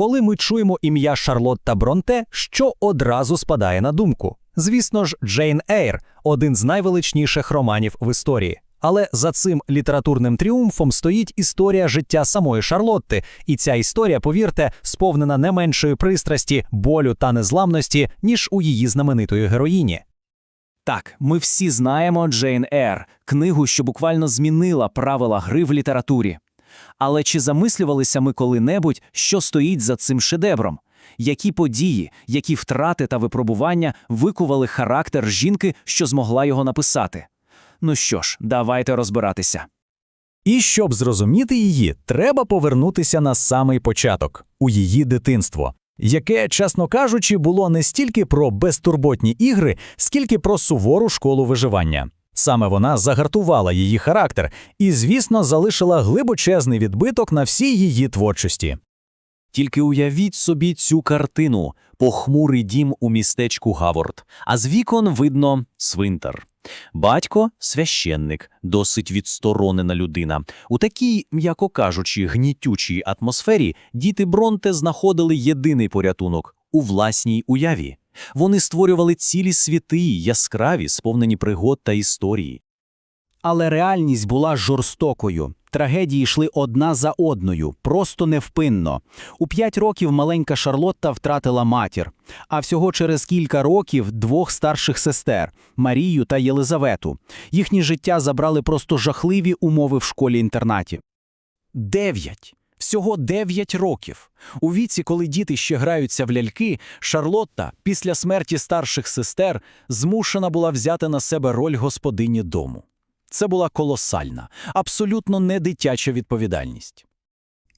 Коли ми чуємо ім'я Шарлотта Бронте, що одразу спадає на думку? Звісно ж, Джейн Ейр один з найвеличніших романів в історії. Але за цим літературним тріумфом стоїть історія життя самої Шарлотти, і ця історія, повірте, сповнена не меншої пристрасті, болю та незламності, ніж у її знаменитої героїні. Так, ми всі знаємо Джейн Ейр, книгу, що буквально змінила правила гри в літературі. Але чи замислювалися ми коли-небудь, що стоїть за цим шедевром? Які події, які втрати та випробування викували характер жінки, що змогла його написати? Ну що ж, давайте розбиратися. І щоб зрозуміти її, треба повернутися на самий початок у її дитинство, яке, чесно кажучи, було не стільки про безтурботні ігри, скільки про сувору школу виживання. Саме вона загартувала її характер і, звісно, залишила глибочезний відбиток на всій її творчості. Тільки уявіть собі цю картину похмурий дім у містечку Гаворд, а з вікон видно цвинтар. Батько священник, досить відсторонена людина. У такій, м'яко кажучи, гнітючій атмосфері діти Бронте знаходили єдиний порятунок у власній уяві. Вони створювали цілі світи, яскраві, сповнені пригод та історії. Але реальність була жорстокою. Трагедії йшли одна за одною, просто невпинно. У п'ять років маленька Шарлотта втратила матір, а всього через кілька років двох старших сестер Марію та Єлизавету. Їхнє життя забрали просто жахливі умови в школі-інтернаті. Дев'ять. Всього дев'ять років. У віці, коли діти ще граються в ляльки, Шарлотта після смерті старших сестер змушена була взяти на себе роль господині дому. Це була колосальна, абсолютно не дитяча відповідальність.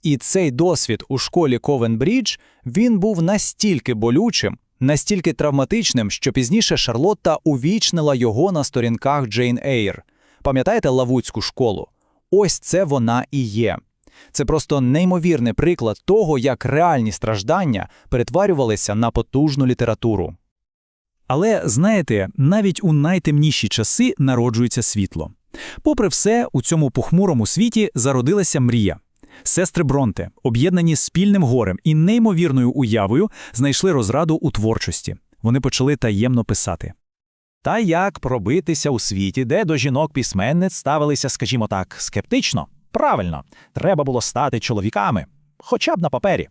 І цей досвід у школі Ковенбрідж він був настільки болючим, настільки травматичним, що пізніше Шарлотта увічнила його на сторінках Джейн Ейр. Пам'ятаєте Лавуцьку школу? Ось це вона і є. Це просто неймовірний приклад того, як реальні страждання перетворювалися на потужну літературу. Але знаєте, навіть у найтемніші часи народжується світло. Попри все, у цьому похмурому світі зародилася мрія. Сестри Бронте, об'єднані спільним горем і неймовірною уявою, знайшли розраду у творчості. Вони почали таємно писати. Та як пробитися у світі, де до жінок письменниць ставилися, скажімо так, скептично? Правильно, треба було стати чоловіками, хоча б на папері.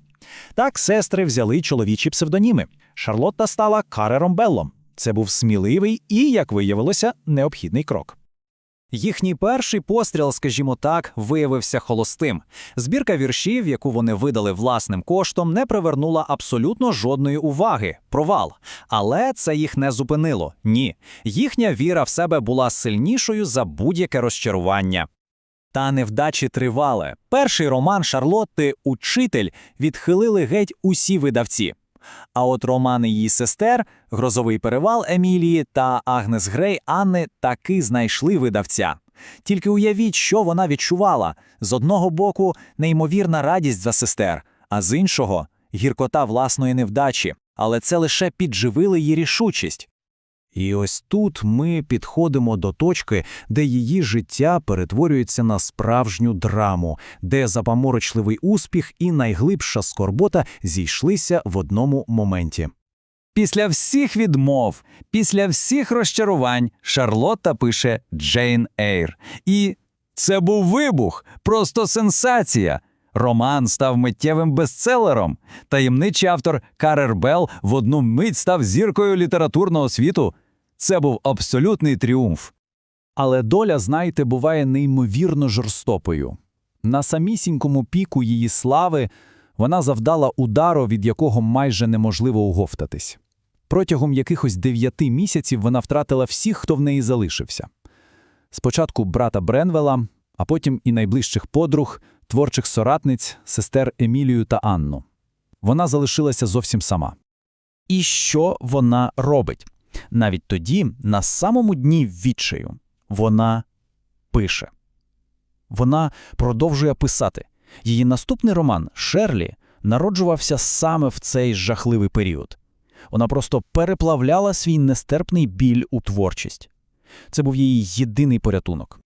Так сестри взяли чоловічі псевдоніми. Шарлотта стала Карером Беллом. Це був сміливий і, як виявилося, необхідний крок. Їхній перший постріл, скажімо так, виявився холостим. Збірка віршів, яку вони видали власним коштом, не привернула абсолютно жодної уваги. Провал. Але це їх не зупинило. Ні. Їхня віра в себе була сильнішою за будь-яке розчарування. Та невдачі тривали. Перший роман Шарлотти Учитель відхилили геть усі видавці. А от романи її сестер, Грозовий перевал Емілії та Агнес Грей Анни таки знайшли видавця. Тільки уявіть, що вона відчувала з одного боку неймовірна радість за сестер, а з іншого гіркота власної невдачі, але це лише підживило її рішучість. І ось тут ми підходимо до точки, де її життя перетворюється на справжню драму, де запаморочливий успіх і найглибша скорбота зійшлися в одному моменті. Після всіх відмов, після всіх розчарувань, Шарлотта пише Джейн Ейр. І це був вибух, просто сенсація. Роман став миттєвим бестселером. Таємничий автор Карер Белл в одну мить став зіркою літературного світу. Це був абсолютний тріумф. Але доля, знаєте, буває неймовірно жорстокою. На самісінькому піку її слави вона завдала удару, від якого майже неможливо уговтатись. Протягом якихось дев'яти місяців вона втратила всіх, хто в неї залишився. Спочатку брата Бренвела, а потім і найближчих подруг, творчих соратниць, сестер Емілію та Анну. Вона залишилася зовсім сама. І що вона робить? Навіть тоді, на самому дні відчаю, вона пише. Вона продовжує писати. Її наступний роман Шерлі народжувався саме в цей жахливий період. Вона просто переплавляла свій нестерпний біль у творчість. Це був її єдиний порятунок.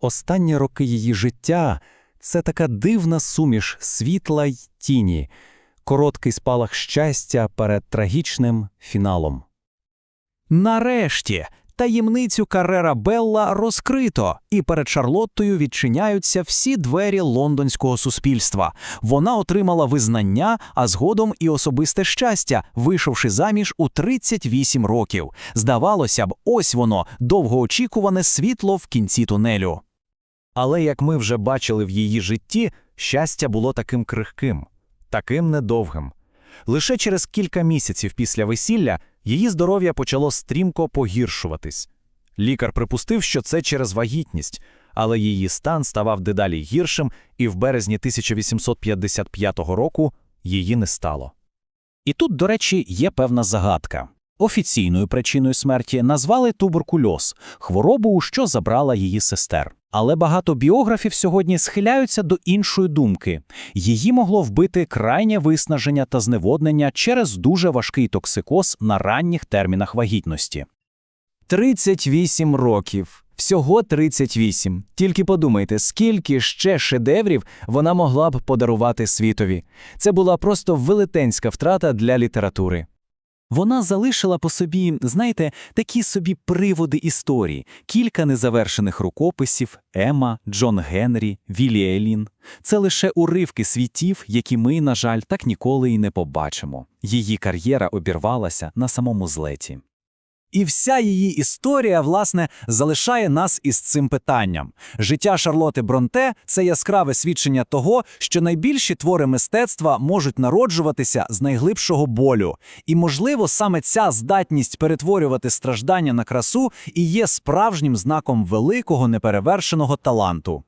Останні роки її життя це така дивна суміш світла й тіні, короткий спалах щастя перед трагічним фіналом. Нарешті таємницю Каррера Белла розкрито, і перед Шарлоттою відчиняються всі двері лондонського суспільства. Вона отримала визнання, а згодом і особисте щастя, вийшовши заміж у 38 років. Здавалося б, ось воно довгоочікуване світло в кінці тунелю. Але як ми вже бачили в її житті, щастя було таким крихким, таким недовгим. Лише через кілька місяців після весілля її здоров'я почало стрімко погіршуватись. Лікар припустив, що це через вагітність, але її стан ставав дедалі гіршим, і в березні 1855 року її не стало. І тут, до речі, є певна загадка. Офіційною причиною смерті назвали туберкульоз, хворобу, що забрала її сестер. Але багато біографів сьогодні схиляються до іншої думки. Її могло вбити крайнє виснаження та зневоднення через дуже важкий токсикоз на ранніх термінах вагітності. 38 років. Всього 38. Тільки подумайте, скільки ще шедеврів вона могла б подарувати світові. Це була просто велетенська втрата для літератури. Вона залишила по собі, знаєте, такі собі приводи історії, кілька незавершених рукописів Ема, Джон Генрі, Віллі Елін. Це лише уривки світів, які ми, на жаль, так ніколи і не побачимо. Її кар'єра обірвалася на самому злеті. І вся її історія, власне, залишає нас із цим питанням. Життя Шарлоти Бронте це яскраве свідчення того, що найбільші твори мистецтва можуть народжуватися з найглибшого болю. І, можливо, саме ця здатність перетворювати страждання на красу і є справжнім знаком великого неперевершеного таланту.